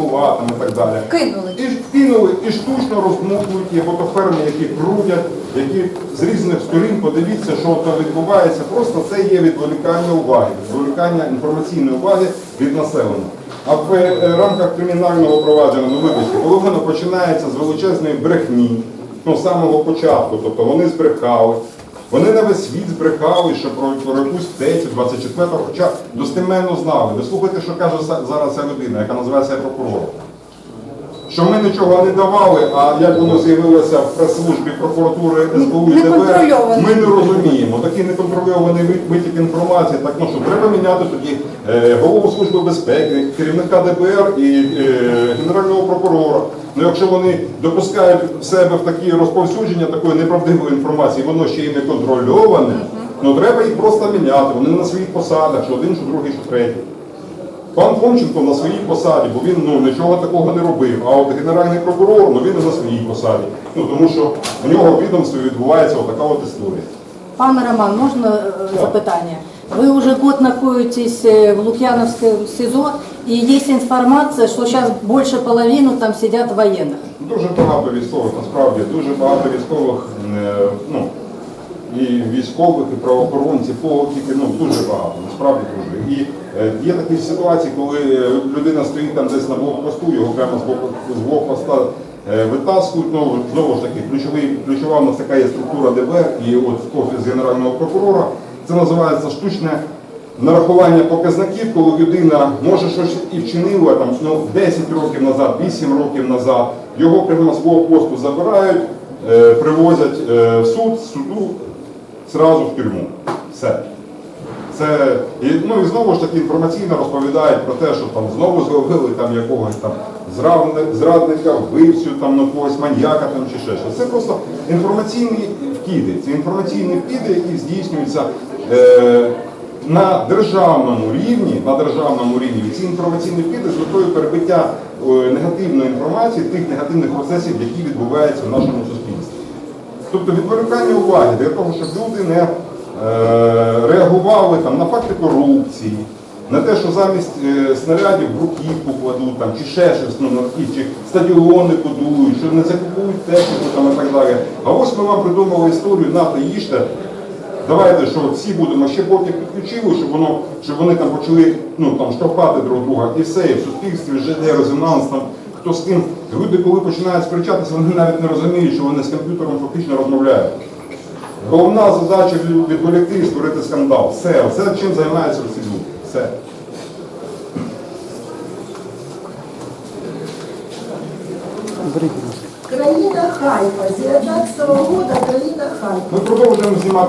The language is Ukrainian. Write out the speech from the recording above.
БПЛА там, і так далі. Кинули. І кинули і штучно розмокують є фотоферми, які крутять, які з різних сторін подивіться, що там відбувається. Просто це є відволікання уваги, відволікання інформаційної уваги від населення. А в е, рамках кримінального провадження, ну вибачте, коли воно починається з величезної брехні, ну з самого початку, тобто вони збрехали. Вони на весь світ збрехали, що про, про якусь втецю 24-го, хоча достеменно знали. Ви слухайте, що каже зараз ця людина, яка називається прокурором що ми нічого не давали, а як воно з'явилося в прес-службі прокуратури СБУ і ДБР, ми не розуміємо. Такий неконтрольований витік інформації, так ну що треба міняти тоді е, голову служби безпеки, керівника ДБР і е, генерального прокурора. Ну якщо вони допускають в себе в такі розповсюдження такої неправдивої інформації, воно ще й не контрольоване, ну треба їх просто міняти. Вони на своїх посадах, що один, що другий, що третій. Пан Фомченко на своїй посаді, бо він ну, нічого такого не робив. А от генеральний прокурор, ну він і на своїй посаді. Ну тому що в нього в відомстві відбувається отака от історія. Пане Роман, можна е, запитання? Ви вже год знаходитесь е, в Лук'яновському СИЗО, і є інформація, що зараз більше половини там сидять воєнних. Дуже багато військових, насправді, дуже багато військових, е, ну і військових, і правоохоронців, тільки ну дуже багато, насправді дуже. І е, є такі ситуації, коли людина стоїть там десь на блокпосту, його прямо з блокпоста е, витаскують. Ну знову ж таки, ключова у нас така є структура ДБР і от офіс генерального прокурора. Це називається штучне нарахування показників, коли людина може щось і вчинила там ну, 10 років назад, 8 років назад, його прямо з блокпосту забирають, е, привозять е, в суд, з суду зразу в тюрму. Все. Це і, ну і знову ж таки інформаційно розповідають про те, що там знову зловили там якогось там зрадника, вбивцю, там ну, когось маньяка там чи ще щось. Це просто інформаційні вкиди. Це інформаційні вкиди, які здійснюються на державному рівні, на державному рівні. Ці інформаційні вкиди з метою перебиття е, негативної інформації, тих негативних процесів, які відбуваються в нашому суспільстві. Тобто відволікання уваги для того, щоб люди не е, реагували там, на факти корупції, на те, що замість е, снарядів бруківку кладуть там, чи ще щось ну, чи стадіони будують, що не закупують техніку там, і так далі. А ось ми вам придумали історію, нате їжте. Давайте, що всі будемо ще потім підключили, щоб воно, щоб вони там почали ну, там, штовхати друг друга і все, і в суспільстві вже йде резонанс, там, хто з ким. Люди, коли починають сперечатися, вони навіть не розуміють, що вони з комп'ютером фактично розмовляють. Головна задача відволікти і створити скандал. Все, це чим займаються всі люди. Все. Країна Хайпа. З 19 года країна Хайпа. Ми продовжуємо знімати